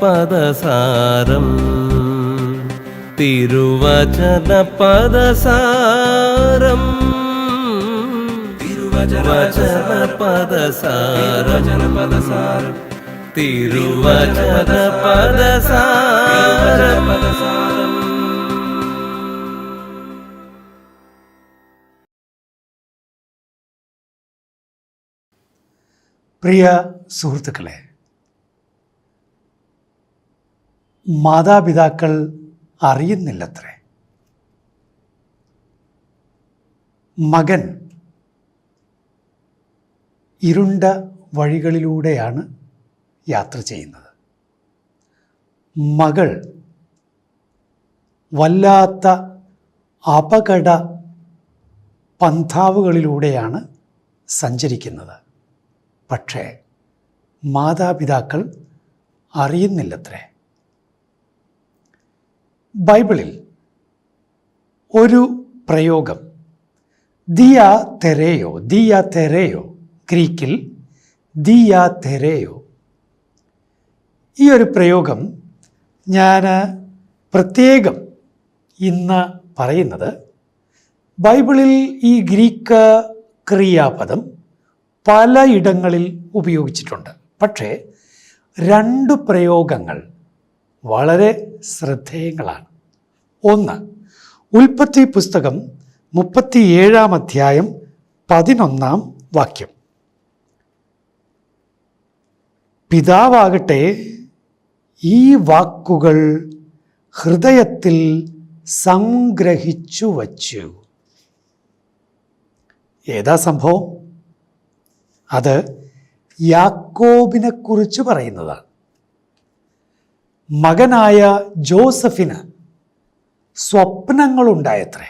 പദസാരം തിരുവചന പദസാരം തിരുവചന പദസാരം തിരുവചന പദസാരം പ്രിയ സുഹൃത്തുക്കളെ മാതാപിതാക്കൾ അറിയുന്നില്ലത്രേ. മകൻ ഇരുണ്ട വഴികളിലൂടെയാണ് യാത്ര ചെയ്യുന്നത്. മകൾ വല്ലാത്ത അപകട പന്ഥാവുകളിലൂടെയാണ് സഞ്ചരിക്കുന്നത്. പക്ഷേ മാതാപിതാക്കൾ അറിയുന്നില്ലത്രേ. ബൈബിളിൽ ഒരു പ്രയോഗം. ദിയ തെരയോ ദിയ തെരയോ ഗ്രീക്കിൽ ദിയ തെരയോ ഈ ഒരു പ്രയോഗം ഞാൻ പ്രത്യേകം ഇന്ന് പറയുന്നത് ബൈബിളിൽ ഈ ഗ്രീക്ക് ക്രിയാപദം പലയിടങ്ങളിൽ ഉപയോഗിച്ചിട്ടുണ്ട്. പക്ഷേ രണ്ട് പ്രയോഗങ്ങൾ വളരെ ശ്രദ്ധേയങ്ങളാണ്. ഒന്ന് ഉൽപ്പത്തി പുസ്തകം മുപ്പത്തിയേഴാം അധ്യായം പതിനൊന്നാം വാക്യം. പിതാവാകട്ടെ ഈ വാക്കുകൾ ഹൃദയത്തിൽ സംഗ്രഹിച്ചു വച്ചു. ഏതാ സംഭവം? അത് യാക്കോബിനെക്കുറിച്ച് പറയുന്നതാണ്. മകനായ ജോസഫിന് സ്വപ്നങ്ങളുണ്ടായത്രേ.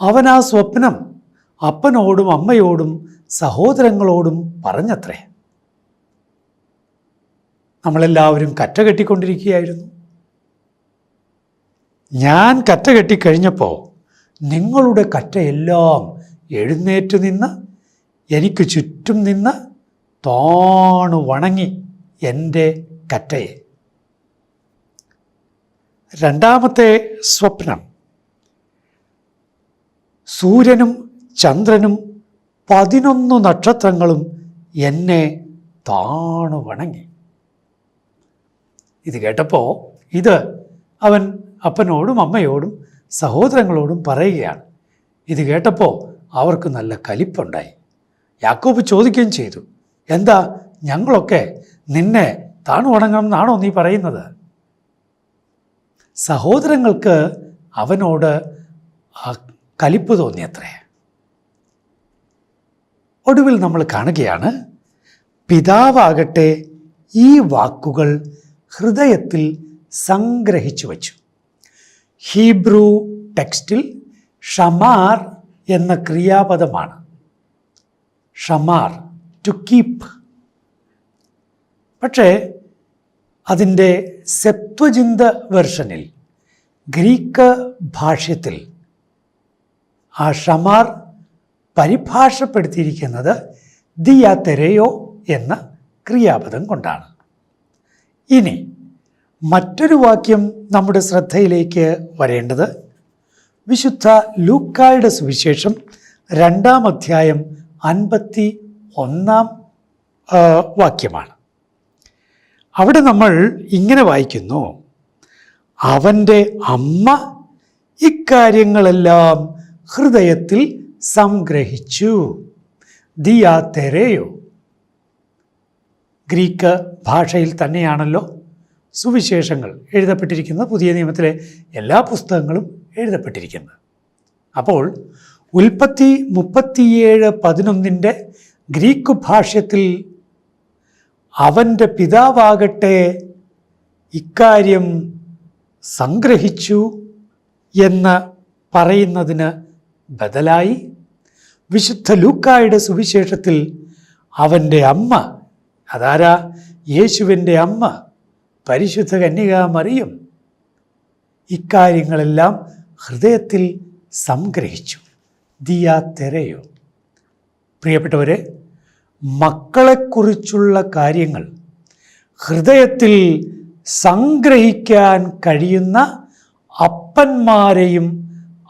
അവൻ ആ സ്വപ്നം അപ്പനോടും അമ്മയോടും സഹോദരങ്ങളോടും പറഞ്ഞത്രേ. നമ്മളെല്ലാവരും കറ്റ കെട്ടിക്കൊണ്ടിരിക്കുകയായിരുന്നു. ഞാൻ കറ്റ കെട്ടിക്കഴിഞ്ഞപ്പോൾ നിങ്ങളുടെ കറ്റയെല്ലാം എഴുന്നേറ്റ് നിന്ന് എനിക്ക് ചുറ്റും നിന്ന് താണു വണങ്ങി എന്റെ കറ്റയെ. രണ്ടാമത്തെ സ്വപ്നം. സൂര്യനും ചന്ദ്രനും പതിനൊന്ന് നക്ഷത്രങ്ങളും എന്നെ താണു വണങ്ങി ഇത് കേട്ടപ്പോൾ ഇത് അവൻ അപ്പനോടും അമ്മയോടും സഹോദരങ്ങളോടും പറയുകയാണ്. ഇത് കേട്ടപ്പോൾ അവർക്ക് നല്ല കലിപ്പുണ്ടായി. യാക്കോബ് ചോദിക്കുകയും ചെയ്തു എന്താ ഞങ്ങളൊക്കെ നിന്നെ താണു വണങ്ങണം എന്നാണോ നീ പറയുന്നത്? സഹോദരങ്ങൾക്ക് അവനോട് കലിപ്പ് തോന്നിയത്രേ. ഒടുവിൽ നമ്മൾ കാണുകയാണ് പിതാവാകട്ടെ ഈ വാക്കുകൾ ഹൃദയത്തിൽ സംഗ്രഹിച്ചു വച്ചു. ഹീബ്രു ടെക്സ്റ്റിൽ ഷമാർ എന്ന ക്രിയാപദമാണ്. ഷമാർ ടു കീപ്പ് പക്ഷേ അതിന്റെ സെപ്ത്വചിന്ത വെർഷനിൽ ഗ്രീക്ക് ഭാഷ്യത്തിൽ ആ ഷമാർ പരിഭാഷപ്പെടുത്തിയിരിക്കുന്നത് ദിയാതെരയോ എന്ന ക്രിയാപദം കൊണ്ടാണ്. ഇനി മറ്റൊരു വാക്യം നമ്മുടെ ശ്രദ്ധയിലേക്ക് വരേണ്ടത് വിശുദ്ധ ലൂക്കായുടെ സുവിശേഷം രണ്ടാം അധ്യായം അൻപത്തി ഒന്നാം വാക്യമാണ്. അവിടെ നമ്മൾ ഇങ്ങനെ വായിക്കുന്നു. അവന്റെ അമ്മ ഇക്കാര്യങ്ങളെല്ലാം ഹൃദയത്തിൽ സംഗ്രഹിച്ചു. ദിയാ തെരയോ ഗ്രീക്ക് ഭാഷയിൽ തന്നെയാണല്ലോ സുവിശേഷങ്ങൾ എഴുതപ്പെട്ടിരിക്കുന്ന പുതിയ നിയമത്തിലെ എല്ലാ പുസ്തകങ്ങളും എഴുതപ്പെട്ടിരിക്കുന്നത്. അപ്പോൾ ഉൽപ്പത്തി മുപ്പത്തിയേഴ് പതിനൊന്നിന്റെ ഗ്രീക്ക് ഭാഷ്യത്തിൽ അവന്റെ പിതാവാകട്ടെ ഇക്കാര്യം സംഗ്രഹിച്ചു എന്ന് പറയുന്നതിന് ബദലായി. വിശുദ്ധ ലൂക്കായുടെ സുവിശേഷത്തിൽ അവന്റെ അമ്മ അതാരാ? യേശുവിന്റെ അമ്മ പരിശുദ്ധ കന്യക മറിയും ഇക്കാര്യങ്ങളെല്ലാം ഹൃദയത്തിൽ സംഗ്രഹിച്ചു. ദിയാ തെരയോ പ്രിയപ്പെട്ടവരെ മക്കളെക്കുറിച്ചുള്ള കാര്യങ്ങൾ ഹൃദയത്തിൽ സംഗ്രഹിക്കാൻ കഴിയുന്ന അപ്പന്മാരെയും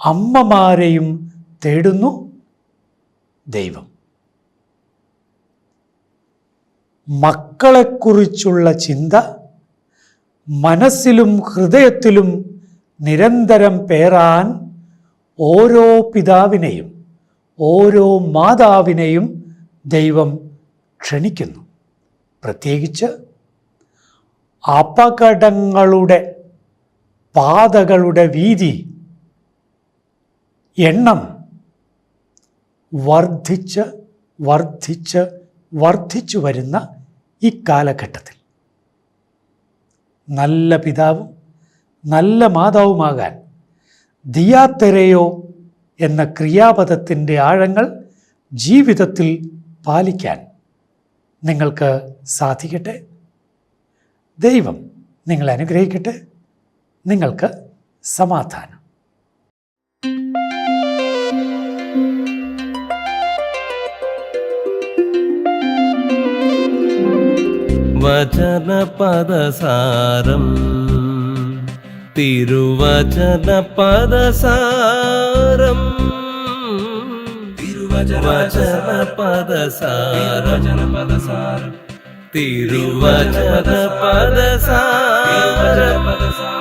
അമ്മമാരെയും തേടുന്നു ദൈവം. മക്കളെക്കുറിച്ചുള്ള ചിന്ത മനസ്സിലും ഹൃദയത്തിലും നിരന്തരം പേറാൻ ഓരോ പിതാവിനെയും ഓരോ മാതാവിനെയും ദൈവം ക്ഷണിക്കുന്നു. പ്രത്യേകിച്ച് അപകടങ്ങളുടെ പാതകളുടെ വീതി എണ്ണം വർദ്ധിച്ച് വർദ്ധിച്ച് വർദ്ധിച്ചു വരുന്ന ഈ കാലഘട്ടത്തിൽ നല്ല പിതാവും നല്ല മാതാവുമാകാൻ ദിയാത്തെരയോ എന്ന ക്രിയാപദത്തിന്റെ ആഴങ്ങൾ ജീവിതത്തിൽ പാലിക്കാൻ നിങ്ങൾക്ക് സാധിക്കട്ടെ? ദൈവം നിങ്ങളെ അനുഗ്രഹിക്കട്ടെ. നിങ്ങൾക്ക് സമാധാനം. വചനപദസാരം. തിരുവചനപദസാരം. Wajah-wajahlah pada Sarah, tiru wajah pada Sarah.